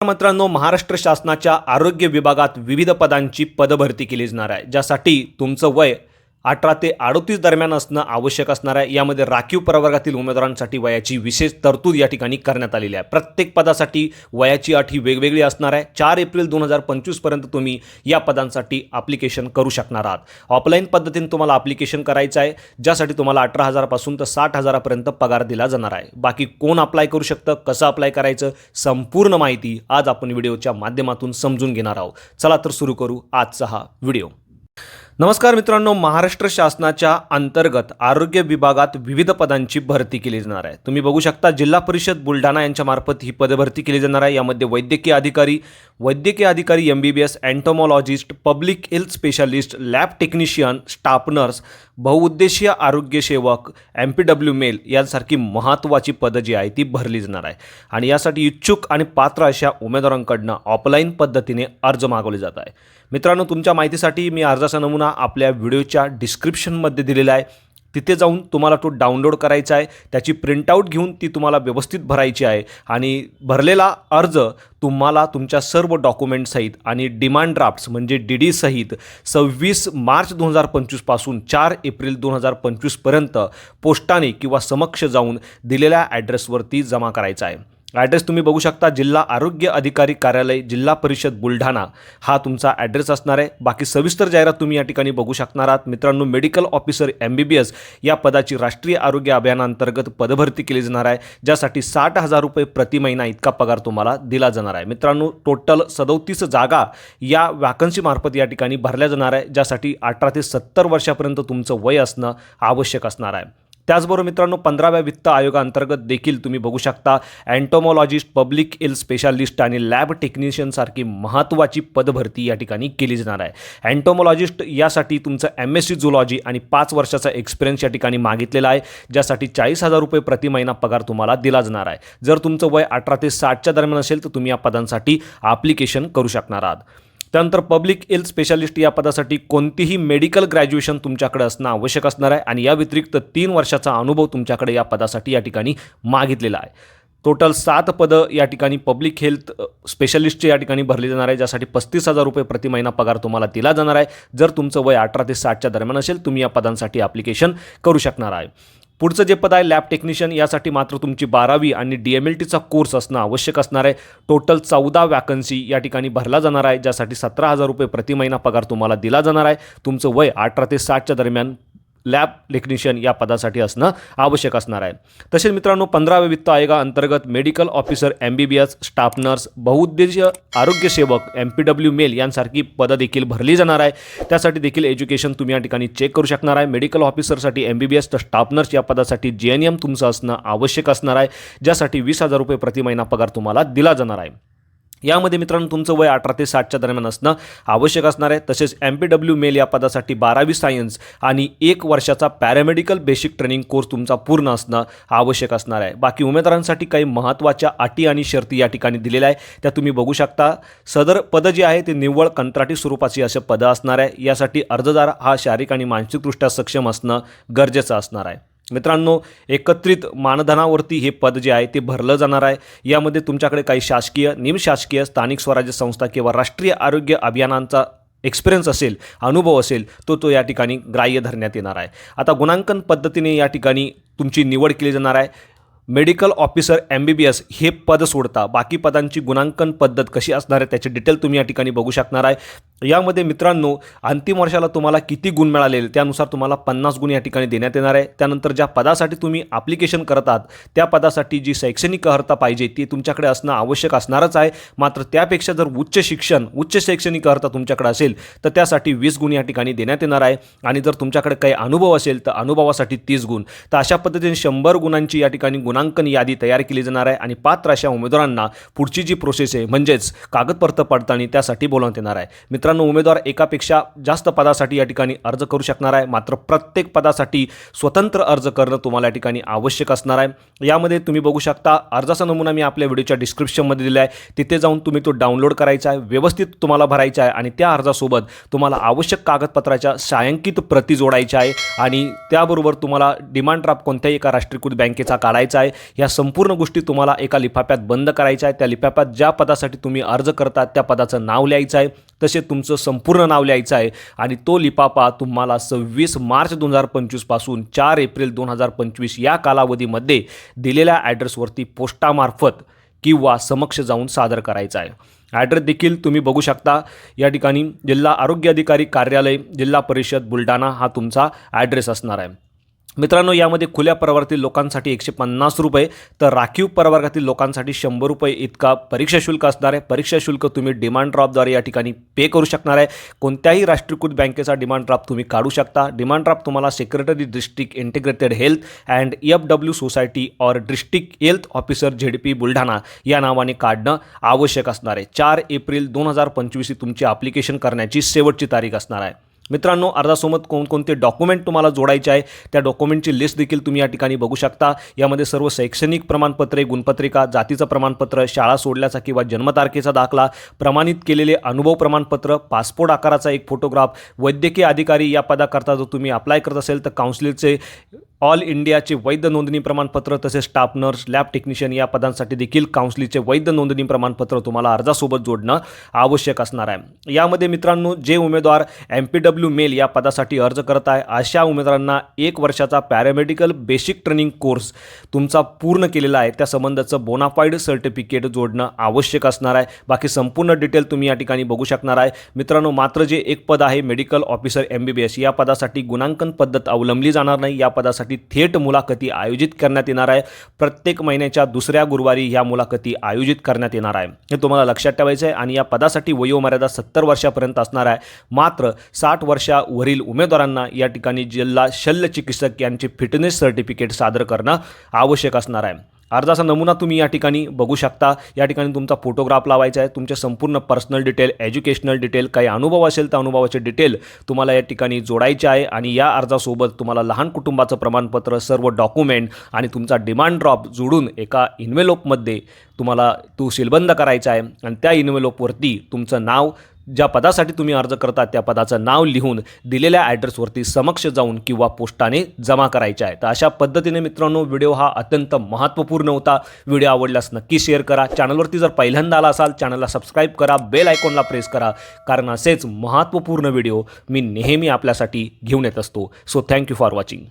मित्रांनो महाराष्ट्र शासनाच्या आरोग्य विभागात विविध पदांची पदभरती केली जाणार आहे ज्यासाठी तुमचं वय अठरा ते अडोतीस दरम्यान असणं आवश्यक असणार आहे. यामध्ये राखीव प्रवर्गातील उमेदवारांसाठी वयाची विशेष तरतूद या ठिकाणी करण्यात आलेली आहे. प्रत्येक पदासाठी वयाची अट ही वेगवेगळी असणार आहे. चार एप्रिल दोन हजार पंचवीसपर्यंत तुम्ही या पदांसाठी अप्लिकेशन करू शकणार आहात. ऑफलाईन पद्धतीने तुम्हाला अप्लिकेशन करायचं आहे. ज्यासाठी तुम्हाला अठरा हजारापासून तर साठ हजारापर्यंत पगार दिला जाणार आहे. बाकी कोण अप्लाय करू शकतं कसं अप्लाय करायचं संपूर्ण माहिती आज आपण व्हिडिओच्या माध्यमातून समजून घेणार आहोत. चला तर सुरू करू आजचा हा व्हिडिओ. नमस्कार मित्रांनो महाराष्ट्र शासनाच्या अंतर्गत आरोग्य विभागात विविध पदांची भरती केली जाणार आहे. तुम्ही बघू शकता जिल्हा परिषद बुलढाणा यांच्यामार्फत ही पदभरती केली जाणार आहे. यामध्ये वैद्यकीय अधिकारी वैद्यकीय अधिकारी M B B S entomologist public health specialist lab technician staff nurse बहुउद्देशीय आरोग्य सेवक एम पी डब्ल्यू मेल यांसारखी महत्त्वाची पदं जी आहे ती भरली जाणार आहे. आणि यासाठी इच्छुक आणि पात्र अशा उमेदवारांकडनं ऑफलाईन पद्धतीने अर्ज मागवले जात आहे मित्रांनो तुमच्या माहितीसाठी मी अर्जाचा नमुना आपल्या व्हिडिओच्या डिस्क्रिप्शनमध्ये दिलेला आहे. तिथे जाऊन तुम्हाला तो डाउनलोड करायचा आहे. त्याची प्रिंटआउट घेऊन ती तुम्हाला व्यवस्थित भरायची आहे. आणि भरलेला अर्ज तुम्हाला तुमच्या सर्व डॉक्युमेंटसहित आणि डिमांड ड्राफ्ट्स म्हणजे डी डी सहित सव्वीस मार्च दोन हजार पंचवीसपासून चार एप्रिल दोन हजार पंचवीसपर्यंत पोस्टाने किंवा समक्ष जाऊन दिलेल्या ॲड्रेसवरती जमा करायचा आहे. ॲड्रेस तुम्ही बघू शकता जिल्हा आरोग्य अधिकारी कार्यालय जिल्हा परिषद बुलढाणा. हा तुमचा ॲड्रेस असणार आहे. बाकी सविस्तर जाहिरात तुम्ही या ठिकाणी बघू शकणार आहात. मित्रांनो medical officer M B B S या पदाची राष्ट्रीय आरोग्य अभियानांतर्गत पदभरती केली जाणार आहे ज्यासाठी साठ हजार रुपये प्रति महिना इतका पगार तुम्हाला दिला जाणार आहे. मित्रांनो टोटल सदोतीस जागा या वॅकन्सीमार्फत या ठिकाणी भरल्या जाणार आहे ज्यासाठी अठरा ते सत्तर वर्षापर्यंत तुमचं वय असणं आवश्यक असणार आहे. त्याचबरोबर मित्रांनो पंधराव्या वित्त आयोगाअंतर्गत देखील तुम्ही बघू शकता अँटोमॉलॉजिस्ट पब्लिक हेल्थ स्पेशालिस्ट आणि लॅब टेक्निशियनसारखी महत्त्वाची पदभरती या ठिकाणी केली जाणार आहे. अँटोमॉलॉजिस्ट यासाठी तुमचं एम एस सी झुलॉजी आणि पाच वर्षाचा एक्सपिरियन्स या ठिकाणी मागितलेला आहे ज्यासाठी चाळीस हजार रुपये प्रति महिना पगार तुम्हाला दिला जाणार आहे. जर तुमचं वय अठरा ते साठच्या दरम्यान असेल तर तुम्ही या पदांसाठी ॲप्लिकेशन करू शकणार आहात. त्यानंतर पब्लिक हेल्थ स्पेशालिस्ट या पदासाठी कोणतीही मेडिकल ग्रॅज्युएशन तुमच्याकडे असणं आवश्यक असणार आहे आणि या व्यतिरिक्त तीन वर्षाचा अनुभव तुमच्याकडे या पदासाठी या ठिकाणी मागितलेला आहे. टोटल सात पदं या ठिकाणी पब्लिक हेल्थ स्पेशलिस्टचे या ठिकाणी भरली जाणार आहे ज्यासाठी पस्तीस हजार रुपये प्रति महिना पगार तुम्हाला दिला जाणार आहे. जर तुमचं वय अठरा ते साठच्या दरम्यान असेल तुम्ही या पदांसाठी ॲप्लिकेशन करू शकणार आहे. पुढचं जे पद आहे लॅब टेक्निशियन यासाठी मात्र तुमची बारावी आणि डी एम एल टीचा कोर्स असणं आवश्यक असणार आहे. टोटल चौदा वॅकन्सी या ठिकाणी भरला जाणार आहे ज्यासाठी सतरा हजार रुपये प्रति महिना पगार तुम्हाला दिला जाणार आहे. तुमचं वय अठरा ते साठच्या दरम्यान लॅब टेक्निशियन या पदासाठी असणं आवश्यक असणार आहे. तसेच मित्रांनो पंधराव्या वित्त आयोगाअंतर्गत medical officer M B B S staff nurse बहुउद्देशीय आरोग्यसेवक एम पी डब्ल्यू मेल यांसारखी पदं देखील भरली जाणार आहे. त्यासाठी देखील एज्युकेशन तुम्ही या ठिकाणी चेक करू शकणार आहे. मेडिकल ऑफिसरसाठी एम बी बी एस तर स्टाफ नर्स या पदासाठी जे एन एम तुमचं असणं आवश्यक असणार आहे ज्यासाठी वीस हजार रुपये प्रति महिना पगार तुम्हाला दिला जाणार आहे. यामध्ये मित्रांनो तुमचं वय अठरा ते साठच्या दरम्यान असणं आवश्यक असणार आहे. तसेच एम पी डब्ल्यू मेल या पदासाठी बारावी सायन्स आणि एक वर्षाचा पॅरामेडिकल बेसिक ट्रेनिंग कोर्स तुमचा पूर्ण असणं आवश्यक असणार आहे. बाकी उमेदवारांसाठी काही महत्त्वाच्या अटी आणि शर्ती या ठिकाणी दिलेल्या आहे त्या तुम्ही बघू शकता. सदर पदं जी आहे ते निव्वळ कंत्राटी स्वरूपाची असे पदं असणार आहे. यासाठी अर्जदार हा शारीरिक आणि मानसिकदृष्ट्या सक्षम असणं गरजेचं असणार आहे. मित्रांनो एकत्रित मानधनावरती हे पद जे आहे ते भरलं जाणार आहे. यामध्ये तुमच्याकडे काही शासकीय निमशासकीय स्थानिक स्वराज्य संस्था किंवा राष्ट्रीय आरोग्य अभियानांचा एक्सपिरियन्स असेल अनुभव असेल तो तो या ठिकाणी ग्राह्य धरण्यात येणार आहे. आता गुणांकन पद्धतीने या ठिकाणी तुमची निवड केली जाणार आहे. Medical officer M B B S हे पद सोडता बाकी पदांची गुणांकन पद्धत कशी असणार आहे त्याचे डिटेल तुम्ही या ठिकाणी बघू शकणार आहे. यामध्ये मित्रांनो अंतिम वर्षाला तुम्हाला किती गुण मिळाले त्यानुसार तुम्हाला पन्नास गुण या ठिकाणी देण्यात येणार आहे. त्यानंतर ज्या पदासाठी तुम्ही ॲप्लिकेशन करत आहात त्या पदासाठी जी शैक्षणिक अर्हता पाहिजे ती तुमच्याकडे असणं आवश्यक असणारच आहे. मात्र त्यापेक्षा जर उच्च शिक्षण उच्च शैक्षणिक अर्हता तुमच्याकडे असेल तर त्यासाठी वीस गुण या ठिकाणी देण्यात येणार आहे. आणि जर तुमच्याकडे काही अनुभव असेल तर अनुभवासाठी तीस गुण. तर अशा पद्धतीने शंभर गुणांची या ठिकाणी गुण गुणांकन यादी तयार केली जाणार आहे आणि पात्र अशा उमेदवारांना पुढची जी प्रोसेस आहे म्हणजेच कागदपत्र पडताळणी त्यासाठी बोलावण्यात येणार आहे. मित्रांनो उमेदवार एकापेक्षा जास्त पदासाठी या ठिकाणी अर्ज करू शकणार आहे. मात्र प्रत्येक पदासाठी स्वतंत्र अर्ज करणं तुम्हाला या ठिकाणी आवश्यक असणार आहे. यामध्ये तुम्ही बघू शकता अर्जाचा नमुना मी आपल्या व्हिडिओच्या डिस्क्रिप्शनमध्ये दिला आहे. तिथे जाऊन तुम्ही तो डाउनलोड करायचा आहे व्यवस्थित तुम्हाला भरायचा आहे आणि त्या अर्जासोबत तुम्हाला आवश्यक कागदपत्राच्या छायांकित प्रती जोडायच्या आहे आणि त्याबरोबर तुम्हाला डिमांड ड्राफ्ट कोणत्याही एका राष्ट्रीयकृत बँकेचा काढायचा आहे. या संपूर्ण गोष्टी तुम्हाला एका लिफाफ्यात बंद करायच्या आहे त्या लिफाफ्यात ज्या पदासाठी तुम्ही अर्ज करतात त्या पदाचं नाव लिहायचं आहे. तसे तुमचं संपूर्ण नाव लिहायचं आहे. आणि तो लिफाफा तुम्हाला सव्वीस मार्च दोन हजार पंचवीसपासून चार एप्रिल दोन हजार पंचवीस या कालावधीमध्ये दिलेल्या ॲड्रेसवरती पोस्टामार्फत किंवा समक्ष जाऊन सादर करायचा आहे. ॲड्रेस देखील तुम्ही बघू शकता. या ठिकाणी जिल्हा आरोग्य अधिकारी कार्यालय जिल्हा परिषद बुलढाणा हा तुमचा ॲड्रेस असणार आहे. मित्रांनो यामध्ये खुल्या प्रवर्गातील लोकांसाठी एकशे पन्नास रुपये तर राखीव प्रवर्गातील लोकांसाठी शंभर रुपये इतका परीक्षा शुल्क असणार आहे. परीक्षा शुल्क तुम्ही डिमांड ड्राफ्टद्वारे या ठिकाणी पे करू शकणार आहे. कोणत्याही राष्ट्रीयकृत बँकेचा डिमांड ड्राफ्ट तुम्ही काढू शकता. डिमांड ड्राफ्ट तुम्हाला secretary district integrated health and F W society or district health officer Z P Buldhana या नावाने काढणं आवश्यक असणार आहे. चार एप्रिल दोन हजार पंचवीस ही तुमची ॲप्लिकेशन करण्याची शेवटची तारीख असणार आहे. मित्रांनो अर्जासोबत कोणकोणते डॉक्युमेंट तुम्हाला जोडायचे आहे त्या डॉक्युमेंटची लिस्ट देखील तुम्ही या ठिकाणी बघू शकता. यामध्ये सर्व शैक्षणिक प्रमाणपत्रे गुणपत्रिका जातीचं प्रमाणपत्र शाळा सोडल्याचा किंवा जन्मतारखेचा दाखला प्रमाणित केलेले अनुभव प्रमाणपत्र पासपोर्ट आकाराचा एक फोटोग्राफ वैद्यकीय अधिकारी या पदाकरता जर तुम्ही अप्लाय करत असेल तर काउन्सिलचे ऑल इंडियाचे वैध नोंदणी प्रमाणपत्र तसेच स्टाफ नर्स लॅब टेक्निशियन या पदांसाठी देखील काउन्सिलचे वैध नोंदणी प्रमाणपत्र तुम्हाला अर्जासोबत जोडणं आवश्यक असणार आहे. यामध्ये मित्रांनो जे उमेदवार एम पी डब्ल्यू मेल या पदासाठी अर्ज करत आहे अशा उमेदवारांना एक वर्षाचा पॅरामेडिकल बेसिक ट्रेनिंग कोर्स तुमचा पूर्ण केलेला आहे. त्या संबंधाचं बोनाफाईड सर्टिफिकेट जोडणं आवश्यक असणार आहे. बाकी संपूर्ण डिटेल तुम्ही या ठिकाणी बघू शकणार आहे. मित्रांनो मात्र जे एक पद आहे medical officer M B B S या पदासाठी गुणांकन पद्धत अवलंबली जाणार नाही. या पदासाठी थेट मुलाखती आयोजित करण्यात येणार आहे. प्रत्येक महिन्याच्या दुसऱ्या गुरुवारी या मुलाखती आयोजित करण्यात येणार आहे. हे तुम्हाला लक्षात ठेवायचं आहे आणि या पदासाठी वयोमर्यादा सत्तर वर्षापर्यंत असणार आहे. मात्र साठ वर्षावरील उमेदवारांना या ठिकाणी जिल्हा शल्य चिकित्सक यांचे फिटनेस सर्टिफिकेट सादर करणं आवश्यक असणार आहे. अर्जाचा नमुना तुम्ही या ठिकाणी बघू शकता. या ठिकाणी तुमचा फोटोग्राफ लावायचा आहे. तुमचे संपूर्ण पर्सनल डिटेल एज्युकेशनल डिटेल काही अनुभव असेल तर अनुभवाचे डिटेल तुम्हाला या ठिकाणी जोडायचे आहे. आणि या अर्जासोबत तुम्हाला लहान कुटुंबाचं प्रमाणपत्र सर्व डॉक्युमेंट आणि तुमचा डिमांड ड्रॉप जोडून एका इन्व्हेलोपमध्ये तुम्हाला तो सीलबंद करायचा आहे. आणि त्या इन्व्हेलोपवरती तुमचं नाव ज्या पदासाठी तुम्ही अर्ज करता त्या पदाचं नाव लिहून दिलेल्या ॲड्रेसवरती समक्ष जाऊन किंवा पोस्टाने जमा करायचे आहे. तर अशा पद्धतीने मित्रांनो व्हिडिओ हा अत्यंत महत्त्वपूर्ण होता. व्हिडिओ आवडल्यास नक्की शेअर करा. चॅनलवरती जर पहिल्यांदा आला असाल चॅनलला सबस्क्राईब करा. बेल आयकॉनला प्रेस करा. कारण असेच महत्त्वपूर्ण व्हिडिओ मी नेहमी आपल्यासाठी घेऊन येत असतो. So thank you for watching